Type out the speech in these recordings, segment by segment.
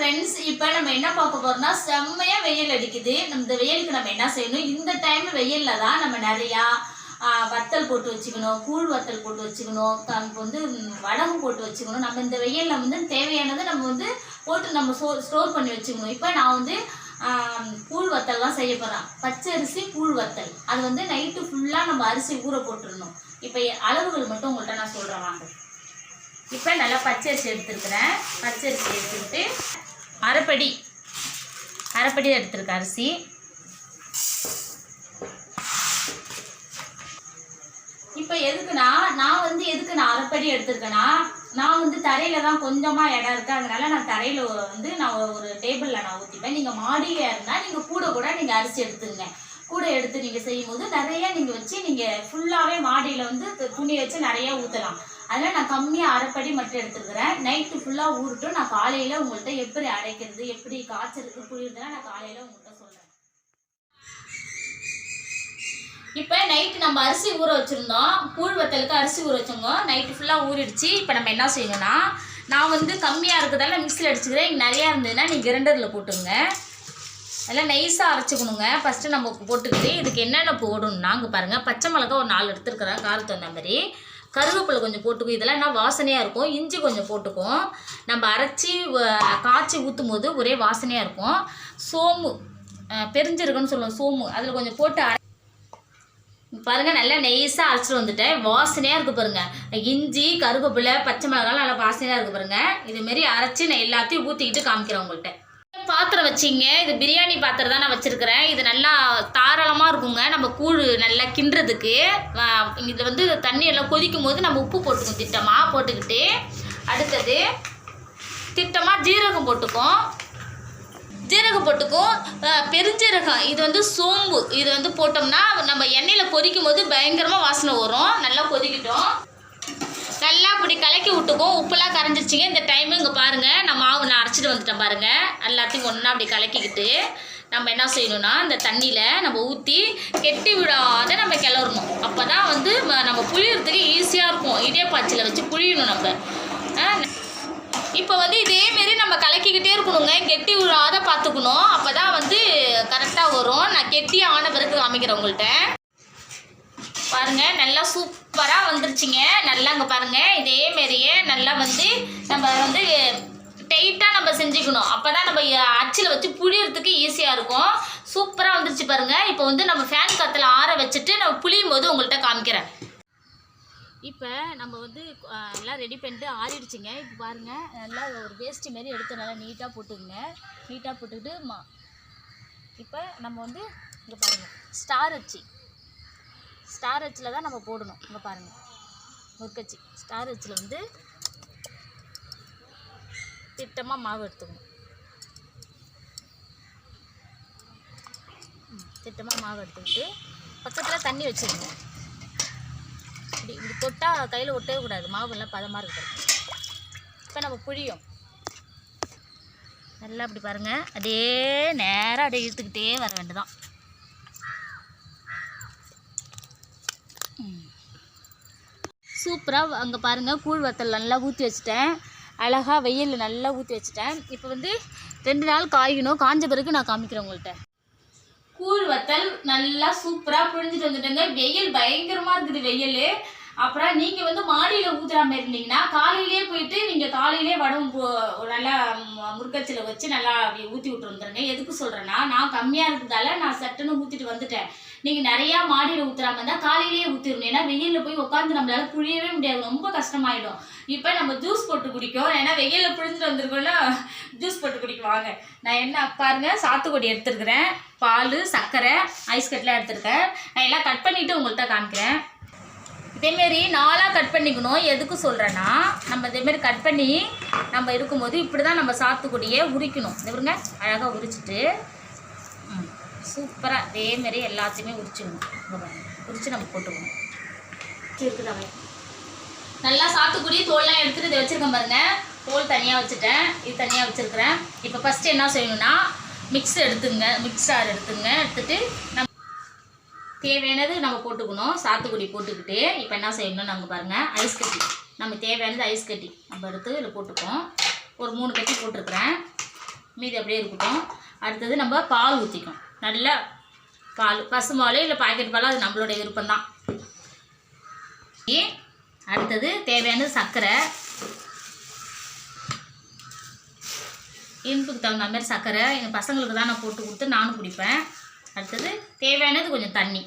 Friends இப்போ நம்ம என்ன பார்க்க போறோம்னா செம்மையா வெயில் அடிக்குது. நம்ம இந்த வெயிலுக்கு நம்ம என்ன செய்யணும்? இந்த டைம் வெயில்ல தான் நம்ம நிறையா வத்தல் போட்டு வச்சுக்கணும் கூழ் வத்தல் போட்டு வச்சுக்கணும் நமக்கு வந்து வடகு போட்டு வச்சுக்கணும். நம்ம இந்த வெயிலில் வந்து தேவையானதை நம்ம வந்து போட்டு நம்ம ஸ்டோ ஸ்டோர் பண்ணி வச்சுக்கணும். இப்போ நான் வந்து கூழ் வத்தல்லாம் செய்ய போகிறேன் பச்சை அரிசி கூழ் வத்தல். அது வந்து நைட்டு ஃபுல்லாக நம்ம அரிசி ஊற போட்டுடணும் இப்போ அளவுகள் மட்டும் உங்கள்கிட்ட நான் சொல்கிறேன் வாங்க. இப்போ நல்லா பச்சரிசி எடுத்துருக்குறேன். பச்சரிசி எடுத்துக்கிட்டு அரைப்படி அரைப்படி எடுத்துருக்கேன் அரிசி. இப்போ எதுக்குன்னா நான் வந்து எதுக்கு நான் அரைப்படி எடுத்துருக்கேன்னா நான் வந்து தரையில தான் கொஞ்சமாக இடம் இருக்கு. அதனால நான் தரையில் வந்து நான் ஒரு- டேபிளில் நான் ஊற்றிப்பேன் நீங்கள் மாடியில் இருந்தால் நீங்கள் கூட கூட நீங்கள் அரிசி எடுத்துங்க கூட எடுத்து நீங்கள் செய்யும்போது நிறைய நீங்கள் வச்சு நீங்கள் ஃபுல்லாகவே மாடியில் வந்து துணி வச்சு நிறைய ஊற்றலாம் அதனால் நான் கம்மியாக அரைப்படி மட்டும் எடுத்துருக்கிறேன் நைட்டு ஃபுல்லாக ஊறட்டும். நான் காலையில் உங்கள்கிட்ட எப்படி அரைக்கிறது எப்படி காய்ச்சலுக்கு புரியுதுன்னா நான் காலையில் உங்கள்கிட்ட சொல்கிறேன் இப்போ நைட்டு நம்ம அரிசி ஊற வச்சுருந்தோம். கூழ் வத்தலுக்கு அரிசி ஊற வச்சோங்க நைட்டு ஃபுல்லாக ஊறிடுச்சு. இப்போ நம்ம என்ன செய்யணும்னா நான் வந்து கம்மியாக இருக்கிறதால மிக்சியில் அடிச்சுக்கிறேன். இங்கே நிறையா இருந்ததுன்னா நீ கிரைண்டரில் போட்டுங்க அதெல்லாம் நைஸாக அரைச்சிக்கணுங்க. ஃபஸ்ட்டு நம்ம போட்டுக்கிட்டு இதுக்கு என்னென்ன போடணும்னா அங்கே பாருங்கள் பச்சை மிளகா ஒரு நாலு எடுத்துருக்குறேன். காரத்து தகுந்த மாதிரி. கருவேப்பிலை கொஞ்சம் போட்டுக்கும் இதெல்லாம் என்ன வாசனையாக இருக்கும். இஞ்சி கொஞ்சம் போட்டுக்கும் நம்ம அரைச்சி காய்ச்சி ஊற்றும் போது ஒரே வாசனையாக இருக்கும். சோம்பு பெரிஞ்சிருக்குன்னு சொல்லுவோம். சோம்பு அதில் கொஞ்சம் போட்டு அரை பாருங்க நல்லா நெய்ஸாக அரைச்சிட்டு வந்துட்டேன். வாசனையாக இருக்குது பாருங்கள் இஞ்சி கருவேப்பிலை பச்சை மிளகாலாம் நல்லா வாசனையாக இருக்குது பாருங்கள் இதுமாரி அரைச்சி நான் எல்லாத்தையும் ஊற்றிக்கிட்டு காமிக்கிறேன் உங்கள்கிட்ட பாத்திரம் வச்சிங்க. இது பிரியாணி பாத்திரம் தான் நான் வச்சிருக்கிறேன். இது நல்லா தாராளமாக இருக்குங்க. நம்ம கூழ் நல்லா கிண்டுறதுக்கு. இதில் வந்து தண்ணி எல்லாம் கொதிக்கும் போது நம்ம உப்பு போட்டுக்கணும். திட்டமாக போட்டுக்கிட்டு அடுத்தது திட்டமாக ஜீரகம் போட்டுக்கும். ஜீரகம் போட்டுக்கும். பெருஞ்சீரகம். இது வந்து சோம்பு. இது வந்து போட்டோம்னா நம்ம எண்ணெயில் பொரிக்கும் போது பயங்கரமாக வாசனை வரும். நல்லா கொதிக்கிட்டோம். கலக்கி விட்டுக்கும் உப்புலாம் கரைஞ்சிருச்சிங்க. இந்த டைமு இங்கே பாருங்கள் நான் மாவு நான் அரைச்சிட்டு வந்துட்டேன் பாருங்கள் எல்லாத்தையும் ஒன்றா அப்படி கலக்கிக்கிட்டு நம்ம என்ன செய்யணும்னா இந்த தண்ணியில் நம்ம ஊற்றி கெட்டி விடாத நம்ம கிளறணும். அப்போ தான் வந்து நம்ம புளியறதுக்கு ஈஸியாக இருக்கும். இடியப்பாச்சில் வச்சு புழியணும் நம்ம. இப்போ வந்து இதேமாரி நம்ம கலக்கிக்கிட்டே இருக்கணுங்க. கெட்டி விழாத பார்த்துக்கணும் அப்போ தான் வந்து கரெக்டாக வரும். நான் கெட்டி ஆன பிறகு காமிக்கிறேன் உங்கள்கிட்ட பாருங்க நல்லா சூப் சூப்பராக வந்துருச்சுங்க. நல்லா அங்கே பாருங்கள் இதே மாரியே நல்லா வந்து நம்ம வந்து டைட்டாக நம்ம செஞ்சுக்கணும். அப்போ தான் நம்ம அச்சில் வச்சு புளியறதுக்கு ஈஸியாக இருக்கும். சூப்பராக வந்துருச்சு பாருங்கள் இப்போ வந்து நம்ம ஃபேன் காற்றுல ஆற வச்சுட்டு நம்ம புளியும் போது உங்கள்கிட்ட காமிக்கிறேன். இப்போ நம்ம வந்து எல்லாம் ரெடி பண்ணிட்டு ஆறிடுச்சுங்க. இப்போ பாருங்கள் நல்லா ஒரு வேஸ்ட்டு மாரி எடுத்து நல்லா நீட்டாக போட்டுக்குங்க. நீட்டாக போட்டுக்கிட்டு மா இப்போ நம்ம வந்து இங்கே பாருங்கள் ஸ்டார் அச்சு. ஸ்டார் அச்சில் தான் நம்ம போடணும். இங்கே பாருங்கள் முறுக்கச்சி. ஸ்டார் அச்சில் வந்து திட்டமாக மாவு எடுத்துக்கணும். திட்டமாக மாவு எடுத்துக்கிட்டு பக்கத்தில் தண்ணி வச்சுருங்க. இப்படி இப்படி தொட்டால் கையில் ஒட்டவே கூடாது. மாவு எல்லாம் பதமாக இருக்கிறது இப்போ நம்ம புழியும். நல்லா அப்படி பாருங்கள் அப்படியே நேராக அப்படியே இழுத்துக்கிட்டே வர வேண்டியதான் சூப்பராக அங்கே பாருங்கள் கூழ் வத்தல் நல்லா ஊற்றி வச்சுட்டேன். அழகாக வெயிலில் நல்லா ஊற்றி வச்சுட்டேன். இப்போ வந்து ரெண்டு நாள் காய்க்கணும் காஞ்ச பிறகு நான் காமிக்கிறேன் உங்கள்கிட்ட கூழ் வத்தல் நல்லா சூப்பராக புழிஞ்சிட்டு வந்துட்டேங்க. வெயில் பயங்கரமாக இருக்குது வெயில். அப்புறம் நீங்கள் வந்து மாடியில் ஊற்றுற மாதிரி இருந்தீங்கன்னா காலையிலே போயிட்டு நீங்கள் காலையிலே வடம் நல்லா மு- வச்சு நல்லா அப்படி ஊற்றி விட்டு வந்துருங்க. எதுக்கு சொல்கிறேன்னா நான் கம்மியாக இருக்கிறதால நான் சட்டுன்னு ஊற்றிட்டு வந்துட்டேன். நீங்கள் நிறையா மாடியில் ஊற்றுறாம இருந்தால் காலையிலேயே ஊற்றிடணும் ஏன்னா வெயிலில் போய் உட்காந்து நம்மளால புழியவே முடியாது. ரொம்ப கஷ்டமாயிடும். இப்போ நம்ம ஜூஸ் போட்டு குடிக்கும். ஏன்னா வெயிலில் புழிஞ்சிட்டு வந்திருக்கோம்னா ஜூஸ் போட்டு குடிக்குவாங்க நான் என்ன பாருங்க சாத்துக்குடி எடுத்துருக்குறேன். பால் சர்க்கரை ஐஸ் கட்லாம் எடுத்திருக்கேன். நான் எல்லாம் கட் பண்ணிவிட்டு உங்கள்கிட்ட காமிக்கிறேன். இதேமாரி நாளாக கட் பண்ணிக்கணும். எதுக்கு சொல்கிறேன்னா நம்ம இதேமாரி கட் பண்ணி நம்ம இருக்கும்போது இப்படி தான் நம்ம சாத்துக்குடியை உரிக்கணும். பாருங்க அழகாக உரிச்சிட்டு. சூப்பராக இதேமாரி எல்லாத்தையுமே உரிச்சிடணும். உரிச்சு நம்ம போட்டுக்கணும். நல்லா சாத்துக்குடி தோல்லாம் எடுத்துட்டு இதை வச்சுருக்கேன் பாருங்க. தோல் தனியாக வச்சுட்டேன். இது தனியாக வச்சுருக்கிறேன். இப்போ ஃபஸ்ட்டு என்ன செய்யணும்னா மிக்ஸ் எடுத்துங்க மிக்ஸார் எடுத்துங்க எடுத்துட்டு நம்ம தேவையானது நம்ம போட்டுக்கணும். சாத்துக்குடி போட்டுக்கிட்டு இப்போ என்ன செய்யணும் நாங்கள் பாருங்கள் ஐஸ் கட்டி. நம்ம தேவையானது ஐஸ் கட்டி. நம்ம எடுத்து இதில் போட்டுப்போம். ஒரு மூணு கட்டி போட்டிருக்கிறேன். மீதி அப்படியே இருக்கட்டும். அடுத்தது நம்ம பால் ஊற்றிக்கணும் நல்லா பால் பசுமால் இல்லை பாக்கெட் பால் அது நம்மளுடைய விருப்பம்தான். அடுத்தது தேவையானது சர்க்கரை. இனிப்புக்கு தகுந்த மாதிரி சர்க்கரை. எங்கள் பசங்களுக்கு தான் நான் போட்டு கொடுத்து நானும் குடிப்பேன். அடுத்தது தேவையானது கொஞ்சம் தண்ணி.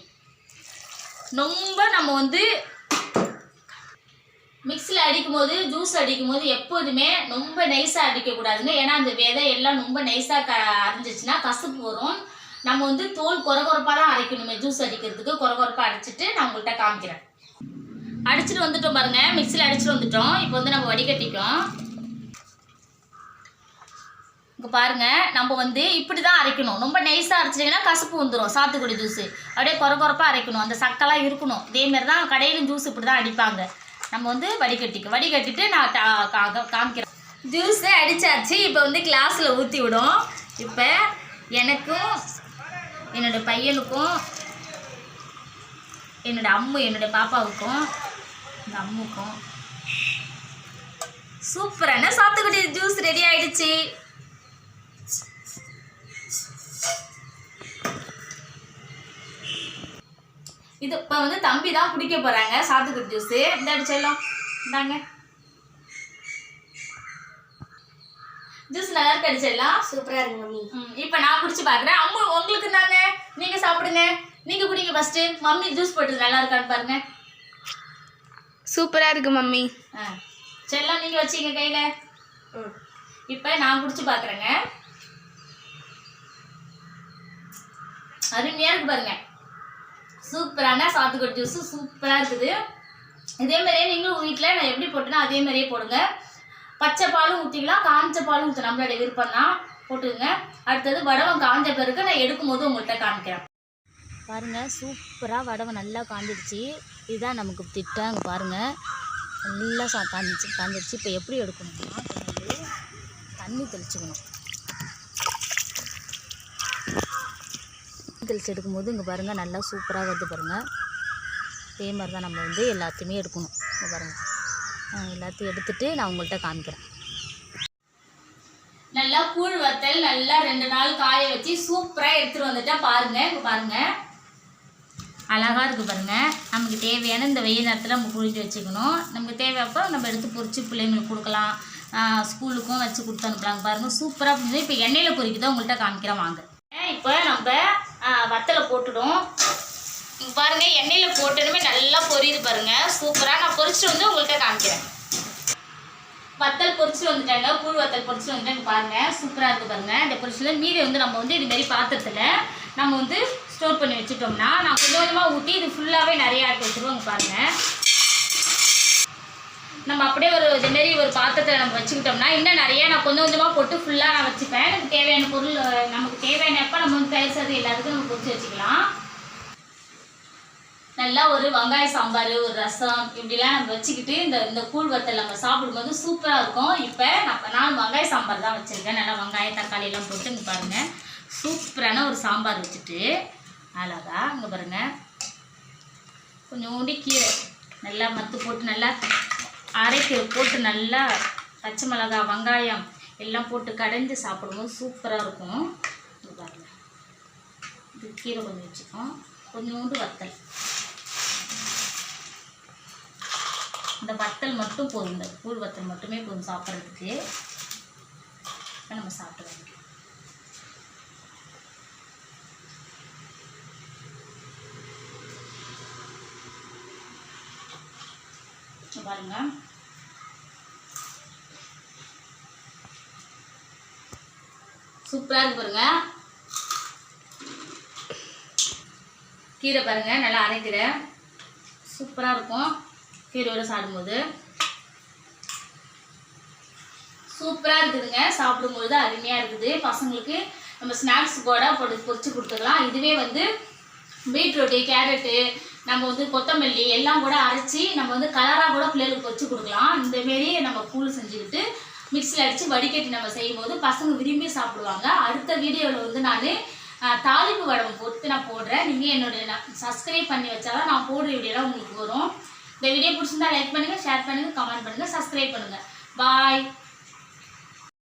ரொம்ப நம்ம வந்து மிக்ஸியில் அடிக்கும் போது ஜூஸ் அடிக்கும் போது எப்போதுமே ரொம்ப நைஸாக அடிக்கக்கூடாதுங்க. ஏன்னா அந்த விதை எல்லாம் ரொம்ப நைஸாக க அரைஞ்சிச்சுன்னா கசப்பு வரும். நம்ம வந்து தோல் குறகுறப்பாக தான் அரைக்கணுமே ஜூஸ் அடிக்கிறதுக்கு. குறகுறப்பாக அடிச்சுட்டு நான் உங்கள்கிட்ட காமிக்கிறேன். அடிச்சிட்டு வந்துட்டோம் பாருங்கள் மிக்ஸியில் அடிச்சிட்டு வந்துட்டோம். இப்போ வந்து நம்ம வடிகட்டிக்கோம் இங்கே பாருங்க நம்ம வந்து இப்படி தான் அரைக்கணும். ரொம்ப நைஸாக அரைச்சிட்டிங்கன்னா கசப்பு வந்துடும் சாத்துக்குடி ஜூஸு அப்படியே குறை குறைப்பாக அரைக்கணும். அந்த சக்கெல்லாம் இருக்கணும். இதேமாரி தான் கடையிலும் ஜூஸ் இப்படி தான் அடிப்பாங்க. நம்ம வந்து வடிகட்டிக்கு வடிகட்டிட்டு நான் கா- காமிக்கிறேன். ஜூஸு அடித்தாச்சு இப்போ வந்து கிளாஸில் ஊற்றி விடும். இப்போ எனக்கும் என்னோட பையனுக்கும் என்னோட அம்மு என்னோடய பாப்பாவுக்கும் இந்த அம்முக்கும் சூப்பரான சாத்துக்குடி ஜூஸ் ரெடி ஆயிடுச்சு. இது இப்போ வந்து தம்பி தான் குடிக்க போறாங்க. சாத்துக்குடி ஜூஸ் இந்த அடிச்செல்லாம் இந்தாங்க. ஜூஸ் நல்லா இருக்கு அடிச்செல்லாம் சூப்பரா இருக்கு மம்மி. இப்போ நான் குடிச்சு பார்க்குறேன் அம்மு உங்களுக்கு தாங்க நீங்க சாப்பிடுங்க. நீங்க குடிங்க ஃபர்ஸ்ட் மம்மி ஜூஸ் போட்டது நல்லா இருக்கான்னு பாருங்க. சூப்பரா இருக்கு மம்மி. ஆ செல்லம் நீங்க வச்சீங்க கையில. இப்போ நான் குடிச்சு பார்க்குறேங்க அருமையா இருக்கு பாருங்க. சூப்பரான சாத்துக்குடி ஜூஸு சூப்பராக இருக்குது. இதே மாதிரியே நீங்களும் வீட்டில் நான் எப்படி போட்டேன்னா அதே மாதிரியே போடுங்க. பச்சை பாலும் ஊற்றிக்கலாம் காஞ்ச பாலும் ஊற்ற நம்மளுடைய விருப்பம் தான் அடுத்தது வடவம் காஞ்ச பிறகு நான் எடுக்கும் போது உங்கள்கிட்ட காமிக்கிறேன். பாருங்கள் சூப்பராக வடவை நல்லா காஞ்சிடுச்சு. இதுதான் நமக்கு திட்டம். அங்கே பாருங்கள் நல்லா சா காஞ்சிச்சு காஞ்சிடுச்சு. இப்போ எப்படி எடுக்கணும்னா தண்ணி தெளிச்சுக்கணும். தெளித்து தெளிச்சு எடுக்கும்போது இங்கே பாருங்கள் நல்லா சூப்பராக வருது பாருங்கள் இதே மாதிரி தான் நம்ம வந்து எல்லாத்தையுமே எடுக்கணும். இங்கே பாருங்கள் எல்லாத்தையும் எடுத்துகிட்டு நான் உங்கள்கிட்ட காமிக்கிறேன். நல்லா கூழ் வத்தல் நல்லா ரெண்டு நாள் காய வச்சு சூப்பராக எடுத்துகிட்டு வந்துட்டால் பாருங்க இங்கே பாருங்கள் அழகாக இருக்குது பாருங்கள் நமக்கு தேவையான இந்த வெயில் நேரத்தில் நம்ம புழிஞ்சு வச்சுக்கணும். நமக்கு தேவையப்போ நம்ம எடுத்து பொறிச்சு பிள்ளைங்களுக்கு கொடுக்கலாம். ஸ்கூலுக்கும் வச்சு கொடுத்து அனுப்பலாங்க பாருங்கள் சூப்பராக புரிஞ்சு இப்போ எண்ணெயில் பொரிக்குதோ உங்கள்கிட்ட காமிக்கிறேன் வாங்க. இப்போ நம்ம வத்தலை போட்டுடும். பாருங்கள் பாருங்க எண்ணெயில் போட்டதுமே நல்லா பொரியுது பாருங்க. சூப்பராக நான் பொரிச்சுட்டு வந்து உங்கள்கிட்ட காமிக்கிறேன். வத்தல் பொரிச்சு வந்துட்டாங்க. கூழ் வத்தல் பொரிச்சு வந்துட்டாங்க பாருங்கள் சூப்பராக இருக்குது பாருங்கள் இந்த பொரிச்சில் மீதி வந்து நம்ம வந்து இதுமாரி பாத்திரத்தில் நம்ம வந்து ஸ்டோர் பண்ணி வச்சுட்டோம்னா நான் கொஞ்சம் கொஞ்சமாக ஊற்றி இது ஃபுல்லாகவே நிறையா ஆட்டி வச்சுருவோம் பாருங்கள் நம்ம அப்படியே ஒரு இதுமாரி ஒரு பாத்திரத்தில் நம்ம வச்சுக்கிட்டோம்னா இன்னும் நிறைய நான் கொஞ்சம் கொஞ்சமாக போட்டு ஃபுல்லாக நான் வச்சுப்பேன். எனக்கு தேவையான பொருள் நமக்கு தேவையான எப்போ நம்ம வந்து பேசுறது எல்லாத்துக்கும் நம்ம பொறிச்சு வச்சுக்கலாம். நல்லா ஒரு வெங்காய சாம்பார் ஒரு ரசம் இப்படிலாம் நம்ம வச்சுக்கிட்டு இந்த இந்த கூழ் வத்தல் நம்ம சாப்பிடும்போது சூப்பராக இருக்கும். இப்போ நான் நான் வெங்காய சாம்பார் தான் வச்சுருக்கேன். நல்லா வெங்காயம் தக்காளி எல்லாம் போட்டு இங்கே பாருங்கள் சூப்பரான ஒரு சாம்பார் வச்சுட்டு அழகா இங்கே பாருங்கள் கொஞ்சோண்டி கீரை நல்லா மத்து போட்டு நல்லா அரைக்கிற போட்டு நல்லா பச்சை மிளகா வெங்காயம் எல்லாம் போட்டு கடைஞ்சி சாப்பிடும்போது சூப்பராக இருக்கும். பாருங்கள் இது கீரை கொஞ்சம் வச்சுக்கோம். கொஞ்சோண்டு வத்தல். இந்த வத்தல் மட்டும் போதும். இந்த கூழ் வத்தல் மட்டுமே போதும் சாப்பிட்றதுக்கு. இப்போ நம்ம சாப்பிட்டு பாருங்க. சூப்பராக இருக்கு பாருங்க. கீரை பாருங்க நல்லா அரைக்கீரை சூப்பராக இருக்கும். கீரையோடு சாப்பிடும்போது. சூப்பராக இருக்குதுங்க. சாப்பிடும்பொழுது அருமையாக இருக்குது. பசங்களுக்கு நம்ம ஸ்நாக்ஸ் கூட பொடி பொரிச்சு கொடுத்துக்கலாம். இதுவே வந்து பீட்ரூட்டு கேரட்டு நம்ம வந்து கொத்தமல்லி எல்லாம் கூட அரைச்சி நம்ம வந்து கலராக கூட பிள்ளைகளுக்கு வச்சு கொடுக்கலாம். இந்தமாரி நம்ம கூழ் செஞ்சுக்கிட்டு மிக்ஸியில் அடித்து வடிகட்டி நம்ம செய்யும்போது பசங்க விரும்பி சாப்பிடுவாங்க. அடுத்த வீடியோவில் வந்து நான் தாளிப்பு வடம் போட்டு நான் போடுறேன். நீங்கள் என்னோட சப்ஸ்கிரைப் பண்ணி வச்சாதான் நான் போடுற வீடியோலாம் உங்களுக்கு வரும். இந்த வீடியோ பிடிச்சிருந்தா லைக் பண்ணுங்கள் ஷேர் பண்ணுங்கள் கமெண்ட் பண்ணுங்கள் சப்ஸ்கிரைப் பண்ணுங்கள் பாய்